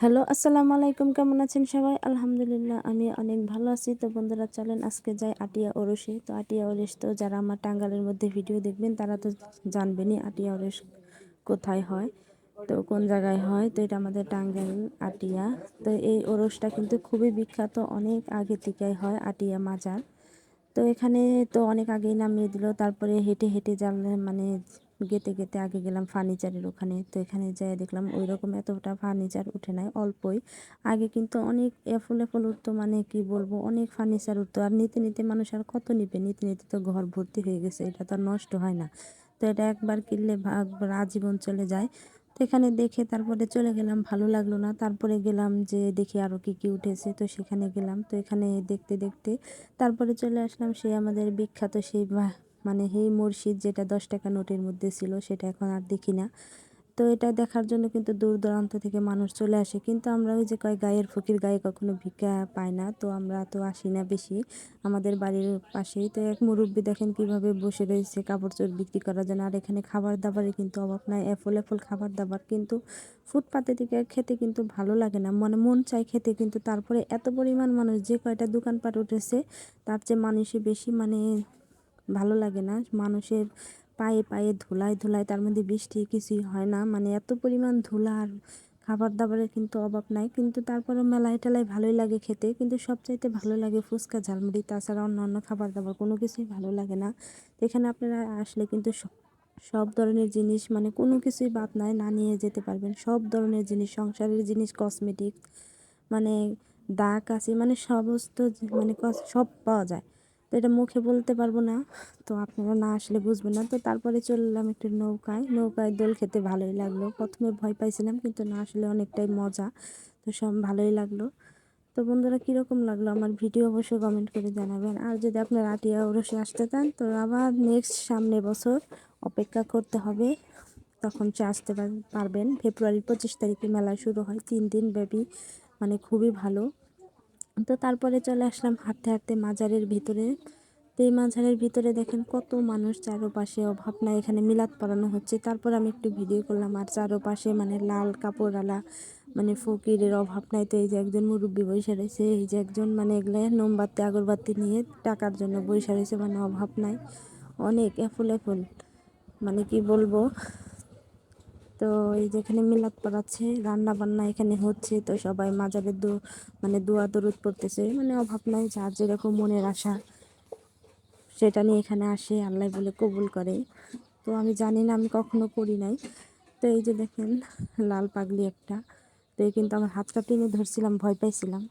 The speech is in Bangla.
হ্যালো, আসসালামু আলাইকুম। কেমন আছেন সবাই? আলহামদুলিল্লাহ, আমি অনেক ভালো আছি। তো বন্ধুরা, চলেন আজকে যাই আটিয়া ওরসে। তো আটিয়া ওরস, তো যারা আমার টাঙ্গালের মধ্যে ভিডিও দেখবেন, তারা তো জানবেনই আটিয়া ওরস কোথায় হয়, তো কোন জায়গায় হয়। তো এটা আমাদের টাঙ্গাইল আটিয়া। তো এই ওরসটা কিন্তু খুবই বিখ্যাত, অনেক আগে থেকেই হয় আটিয়া মাজার। তো এখানে তো অনেক আগেই নামিয়ে দিল, তারপরে হেঁটে হেঁটে জানলে মানে গেতে গেতে আগে গেলাম ফার্নিচারের ওখানে। তো এখানে যাই দেখলাম ওই রকম এতটা ফার্নিচার উঠে নাই, অল্পই। আগে কিন্তু অনেক এফুল এফুল উঠতো মানে কি বলব, অনেক ফার্নিচার উঠতো। আর নিতে নিতে মানুষ আর কত নিবে? নিতে নিতে তো ঘর ভর্তি হয়ে গেছে, এটা তো আর নষ্ট হয় না। তো এটা একবার কিনলে ভাগ, আজীবন চলে যায়। তো এখানে দেখে তারপরে চলে গেলাম, ভালো লাগল না। তারপরে গেলাম যে দেখি আরও কী কী উঠেছে, তো সেখানে গেলাম। তো এখানে দেখতে দেখতে তারপরে চলে আসলাম সে আমাদের বিখ্যাত সেই মানে সেই মসজিদ যেটা দশ টাকা নোটের মধ্যে ছিল, সেটা এখন আর দেখি না। তো এটা দেখার জন্য কিন্তু দূর দূরান্ত থেকে মানুষ চলে আসে। কিন্তু আমরা ওই যে কয় গায়ের ফকির গায়ে কখনো ভিক্ষা পাই না, তো আমরা তো আসি না বেশি আমাদের বাড়ির পাশেই। তো এক মুরব্বী দেখেন কীভাবে বসে রয়েছে, কাপড় চোর বিক্রি করার জন্য আর এখানে খাবার দাবারে কিন্তু অভাব নাই এফল এফল খাবার দাবার। কিন্তু ফুটপাতে থেকে খেতে কিন্তু ভালো লাগে না মানে মন চাই খেতে। কিন্তু তারপরে এত পরিমাণ মানুষ যে কয়টা দোকানপাট উঠেছে, তার চেয়ে মানুষই বেশি মানে ভালো লাগে না। মানুষের পায়ে পায়ে ধুলায় ধুলায় তার মধ্যে বৃষ্টি কিছুই হয় না। মানে এত পরিমাণ ধুলা আর খাবার দাবারের কিন্তু অভাব নাই। কিন্তু তারপরে মেলায় টেলায় ভালোই লাগে খেতে। কিন্তু সবচাইতে ভালো লাগে ফুচকা, ঝালমুড়ি, তাছাড়া অন্য অন্য খাবার দাবার কোনো কিছুই ভালো লাগে না। এখানে আপনারা আসলে কিন্তু সব ধরনের জিনিস মানে কোনো কিছুই বাদ নাই, না নিয়ে যেতে পারবেন। সব ধরনের জিনিস, সংসারের জিনিস কসমেটিক মানে দাগ আছে মানে সমস্ত মানে সব পাওয়া যায়। এটা মুখে বলতে পারব না। তো আপনারা না আসলে বুঝবেন না। তো তারপরে চললাম একটু নৌকায়। নৌকায় দোল খেতে ভালোই লাগল। প্রথমে ভয় পাইছিলাম, কিন্তু না আসলে অনেকটাই মজা। তো সব ভালোই লাগল। তো বন্ধুরা, কীরকম লাগল আমার ভিডিও? অবশ্যই কমেন্ট করে জানাবেন। আর যদি আপনারা আটিয়া ওরসে আসতে চান, তো আবার নেক্সট সামনে বছর অপেক্ষা করতে হবে। তখন সে আসতে পারবেন। ফেব্রুয়ারির পঁচিশ তারিখে মেলা শুরু হয়। তিন দিন ব্যাপী। মানে খুবই ভালো। তো তারপরে চলে আসলাম হাঁটতে হাঁটতে মাজারের ভিতরে। তো এই মাঝারের ভিতরে দেখেন কত মানুষ চারোপাশে, অভাব নাই, এখানে মিলাদ পড়ানো হচ্ছে। তারপর আমি একটু ভিডিও করলাম, আর চারোপাশে মানে লাল কাপড়ওয়ালা মানে ফকিরের অভাব নাই। তো এই যে একজন মুরব্বী বসে রয়েছে, এই যে একজন মানে এগুলো মোমবাতি, আগরবাতি নিয়ে টাকার জন্য বসে রয়েছে মানে অভাব নাই। অনেক এফুল এফুল মানে কি বলব? তো এই যেখানে মিলাদ পড়াচ্ছে রান্না বান্না এখানে হচ্ছে, তো সবাই মাজারে দু মানে দোয়া দরুদ পড়তেছে। মানে অভাব নাই, যার যেরকম মনের আশা, সেটা নিয়ে এখানে আসে, আল্লাহ বলে কবুল করে। তো আমি জানি না, আমি কখনো করি নাই। তো এই যে দেখেন, লাল পাগলি একটা, তো এই কিন্তু আমার হাতটা টেনে ধরছিলাম, ভয় পাইছিলাম।